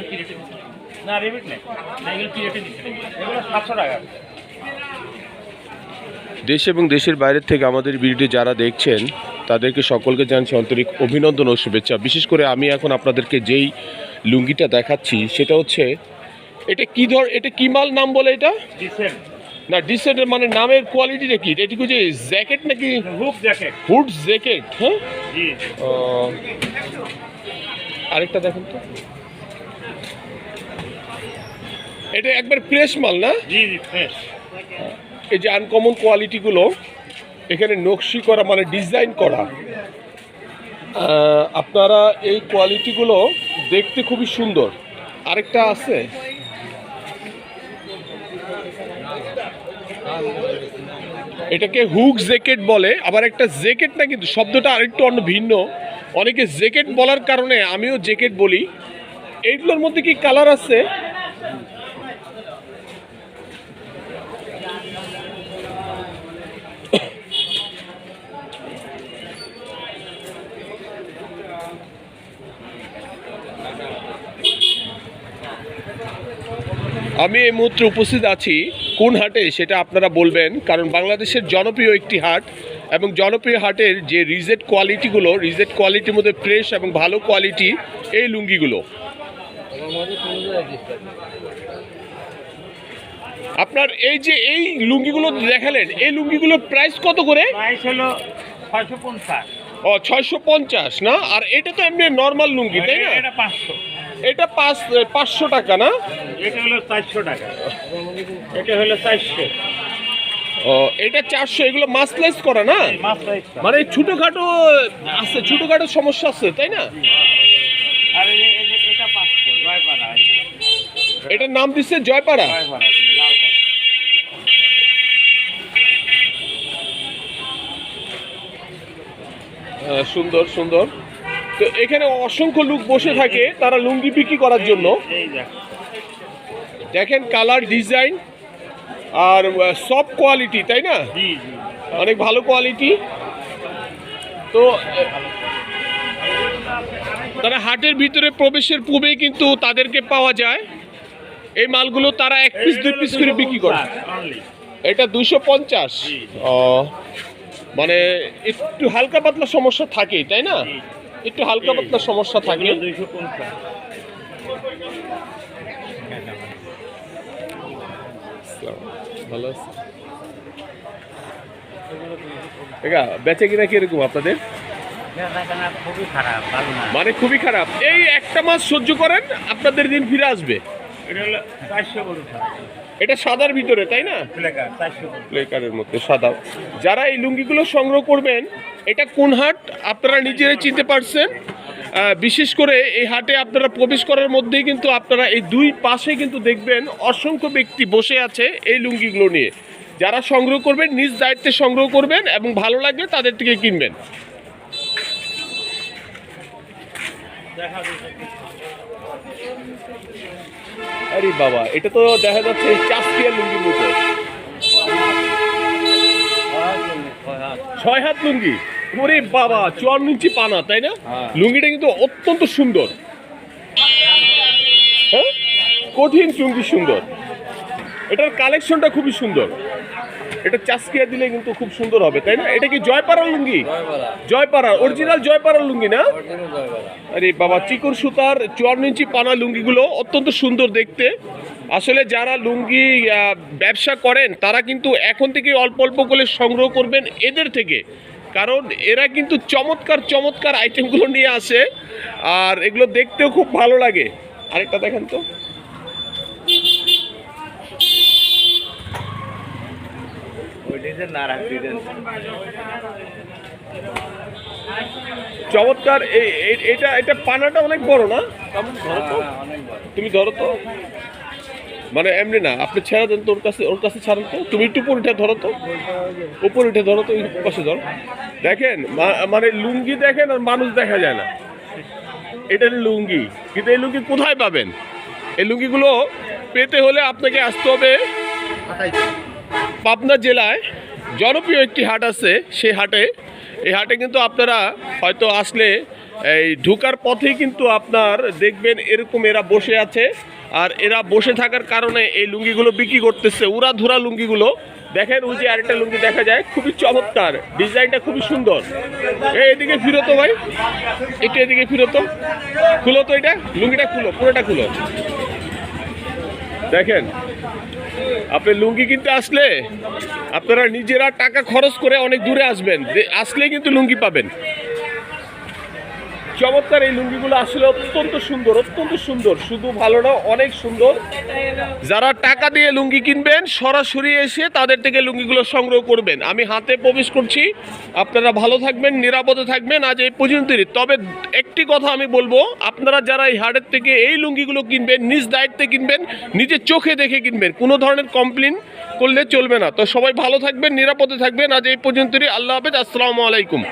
এগুলো না রেবিট নেই। না এগুলো কি রেটে এগুলো সাতশো টাকা। দেশ এবং দেশের বাইরের থেকে আমাদের ভিডিও যারা দেখছেন তাদেরকে সকলকে জানছি আন্তরিক অভিনন্দন ও শুভেচ্ছা। বিশেষ করে আমি এখন আপনাদেরকে যেই লুঙ্গিটা দেখাচ্ছি সেটা হচ্ছে এটা কি ধর এটা কি মাল নাম বলে এটা? ডিসেন্ট। না ডিসেন্টের মানে নামের কোয়ালিটিটা কি? এটা কি যে জ্যাকেট নাকি? হুপ জ্যাকেট। হুড জ্যাকেট হ্যাঁ? জি। আরেকটা দেখেন তো। এটা একবার ফ্রেশ মাল না? জি জি ফ্রেশ এই যে আনকমন কোয়ালিটিগুলো এখানে নকশি করা মানে ডিজাইন করা। আপনারা এই কোয়ালিটিগুলো দেখতে খুবই সুন্দর। আরেকটা আছে। এটাকে হুক জ্যাকেট বলে আবার একটা জ্যাকেট না কিন্তু শব্দটা আরেকটু অন্য ভিন্ন। অনেকে জ্যাকেট বলার কারণে আমিও জ্যাকেট বলি। এইগুলোর মধ্যে কি কালার আছে? আমি এই মুহূর্তে উপস্থিত আছি কোন হাটে সেটা আপনারা বলবেন কারণ বাংলাদেশের জনপ্রিয় একটি হাট এবং জনপ্রিয় হাটের যে রিজেট কোয়ালিটিগুলো রিজেট কোয়ালিটির মধ্যে ফ্রেশ এবং ভালো কোয়ালিটি এই লুঙ্গিগুলো। আপনার এই যে এই লুঙ্গিগুলো দেখালেন এই লুঙ্গিগুলোর প্রাইস কত করে? প্রাইস হলো ছয়শো পঞ্চাশ। ও ছয়শো পঞ্চাশ না? আর এটা তো এমনি নর্মাল লুঙ্গি তাই না? এটা পাঁচশো। এটা পাঁচ পাঁচশো টাকা না? এটা হলো চারশো টাকা। এটা হলো চারশো। ও এটা চারশো এগুলো মাসলাইজ করা না? মাছ মানে ছোটখাটো আছে ছোটখাটো সমস্যা আছে তাই না? এটার নাম দিচ্ছে জয়পাড়া। আহ, সুন্দর সুন্দর। তো এখানে অসংখ্য লোক বসে থাকে তারা লুঙ্গি বিক্রি করার জন্য। দেখেন কালার ডিজাইন আর সব কোয়ালিটি তাই না? অনেক ভালো কোয়ালিটি। তো তারা হাটের ভিতরে প্রবেশের পূর্বেই কিন্তু তাদেরকে পাওয়া যায়। এই মালগুলো তারা এক পিস দুই পিস করে বিক্রি করে। এটা দুশো পঞ্চাশ। মানে একটু হালকা পাতলা সমস্যা থাকেই তাই না? একটু হালকা পাতলা সমস্যা থাকে। দুইশো পঞ্চাশ। ভালো আছে? এগা বেচে কিনা কীরকম আপনাদের? ভালো মানে খুবই খারাপ। এই একটা মাস সহ্য করেন আপনাদের দিন ফিরে আসবে। এটা সাদার ভিতরে তাই না? প্লেকারের মধ্যে সাদা। যারা এই লুঙ্গিগুলো সংগ্রহ করবেন এটা কোন হাট? আপনারা নিজেরাই চিনতে পারছেন? বিশেষ করে এই হাটে আপনারা প্রবেশ করার মধ্যেই কিন্তু আপনারা এই দুই পাশে কিন্তু দেখবেন অসংখ্য ব্যক্তি বসে আছে এই লুঙ্গিগুলো নিয়ে। যারা সংগ্রহ করবেন, নিজ দায়িত্বে সংগ্রহ করবেন এবং ভালো লাগবে তাদের থেকে কিনবেন। আরে বাবা, এটা তো দেখা যাচ্ছে চাষকিয়া লুঙ্গির ছয় হাত লুঙ্গি। ওরে বাবা চুয়ান্ন ইঞ্চি পানা তাই না? হ্যাঁ। লুঙ্গিটা কিন্তু অত্যন্ত সুন্দর। হ্যাঁ? কঠিন চুঙ্গি সুন্দর। এটার কালেকশনটা খুবই সুন্দর। এটা চাষকিয়া দিলে কিন্তু খুব সুন্দর হবে তাই না? এটা কি জয়পাড়ার লুঙ্গি? জয়পাড়া। অরিজিনাল জয়পাড়ার লুঙ্গি না? আরে বাবা চিকুর সুতার চুয়ান্ন ইঞ্চি পানা লুঙ্গিগুলো অত্যন্ত সুন্দর দেখতে। আসলে যারা লুঙ্গি ব্যবসা করেন তারা কিন্তু এখন থেকে অল্প অল্প করে সংগ্রহ করবেন এদের থেকে। কারণ এরা কিন্তু চমৎকার চমৎকার আইটেমগুলো নিয়ে আসে আর এগুলো দেখতেও খুব ভালো লাগে। আরেকটা দেখেন তো। চমৎকার এটা এটা পানাটা অনেক বড় না? অনেক বড়। তুমি ধরো তো। মানে এমনি না, আপনি ছেড়ে দেন তো ওর কাছে ওর কাছে ছাড়েন তো। তুমি একটু উপর উঠে ধরো তো। উপর উঠে ধরো তো পাশে ধরো। দেখেন মানে লুঙ্গি দেখেন আর মানুষ দেখা যায় না। এটা লুঙ্গি। কিন্তু এই লুঙ্গি কোথায় পাবেন? এই লুঙ্গিগুলো পেতে হলে আপনাকে আসতে হবে পাবনা জেলায়। জনপ্রিয় একটি হাট আছে সেই হাটে। এই হাটে কিন্তু আপনারা হয়তো আসলে এই ঢুকার পথেই কিন্তু আপনার দেখবেন এরকম এরা বসে আছে। আর এরা বসে থাকার কারণে এই লুঙ্গিগুলো বিক্রি করতেছে। উড়া ধুরা লুঙ্গিগুলো। দেখেন, ওই যে আরেকটা লুঙ্গি দেখা যায়, খুবই চমৎকার। ডিজাইনটা খুবই সুন্দর। এদিকে ফিরতো ভাই। একটু এদিকে ফিরতো খুলো তো এটা। লুঙ্গিটা খুলো, পুরোটা খুলো। দেখেন, আপনি লুঙ্গি কিনতে আসলে আপনারা নিজেরা টাকা খরচ করে অনেক দূরে আসবেন। আসলে কিন্তু লুঙ্গি পাবেন। চমৎকার এই লুঙ্গিগুলো আসলে অত্যন্ত সুন্দর অত্যন্ত সুন্দর। শুধু ভালো না, অনেক সুন্দর। যারা টাকা দিয়ে লুঙ্গি কিনবেন, সরাসরি এসে তাদের থেকে লুঙ্গিগুলো সংগ্রহ করবেন। আমি হাতে প্রবেশ করছি। আপনারা ভালো থাকবেন, নিরাপদে থাকবেন। আজ এই পর্যন্তই। তবে একটি কথা আমি বলব, আপনারা যারা এই হাটের থেকে এই লুঙ্গিগুলো কিনবেন, নিজ দায়িত্বে কিনবেন, নিজের চোখে দেখে কিনবেন, কোনো ধরনের কমপ্লেন করলে চলবে না। তো সবাই ভালো থাকবেন, নিরাপদে থাকবেন। আজ এই পর্যন্তই। আল্লাহ হাফেজ। আসসালামু আলাইকুম।